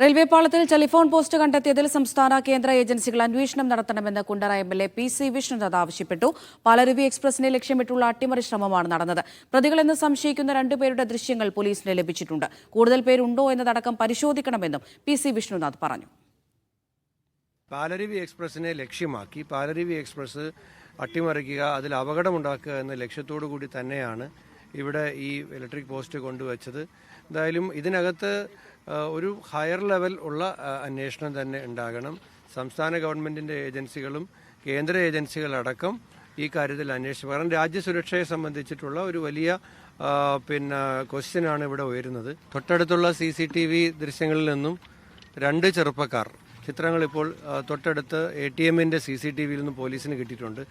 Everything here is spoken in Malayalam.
റെയിൽവേ പാളത്തിൽ ടെലിഫോൺ പോസ്റ്റ് കണ്ടെത്തിയതിൽ സംസ്ഥാന കേന്ദ്ര ഏജൻസികൾ അന്വേഷണം നടത്തണമെന്ന് Kundara M L A P C Vishnunath ആവശ്യപ്പെട്ടു. പാലരുവി എക്സ്പ്രസിനെ ലക്ഷ്യമിട്ടുള്ള അട്ടിമറി ശ്രമമാണ് നടന്നത്. പ്രതികളെന്ന് സംശയിക്കുന്ന രണ്ടുപേരുടെ ദൃശ്യങ്ങൾ പോലീസിന് ലഭിച്ചിട്ടുണ്ട്. കൂടുതൽ പേരുണ്ടോ എന്നതടക്കം പരിശോധിക്കണമെന്നും പി സി വിഷ്ണുനാഥ് പറഞ്ഞു. പാലരുവി എക്സ്പ്രസിനെ ലക്ഷ്യമാക്കി പാലരുവി എക്സ്പ്രസ് അട്ടിമറിക്കുക അതിൽ അപകടമുണ്ടാക്കുക എന്ന ലക്ഷ്യത്തോടു കൂടി തന്നെയാണ് ഇവിടെ ഈ ഇലക്ട്രിക് പോസ്റ്റ് കൊണ്ടുവച്ചത്. എന്തായാലും ഇതിനകത്ത് ഒരു ഹയർ ലെവൽ ഉള്ള അന്വേഷണം തന്നെ ഉണ്ടാകണം. സംസ്ഥാന ഗവൺമെന്റിന്റെ ഏജൻസികളും കേന്ദ്ര ഏജൻസികളടക്കം ഈ കാര്യത്തിൽ അന്വേഷിച്ചു കാരണം രാജ്യസുരക്ഷയെ സംബന്ധിച്ചിട്ടുള്ള ഒരു വലിയ പിന്നെ ക്വസ്റ്റ്യനാണ് ഇവിടെ ഉയരുന്നത്. തൊട്ടടുത്തുള്ള സി സി ടി വി ദൃശ്യങ്ങളിൽ നിന്നും രണ്ട് ചെറുപ്പക്കാർ ചിത്രങ്ങൾ ഇപ്പോൾ തൊട്ടടുത്ത് എ ടി എമ്മിന്റെ സി സി ടി വിയിൽ നിന്നും പോലീസിന് കിട്ടിയിട്ടുണ്ട്.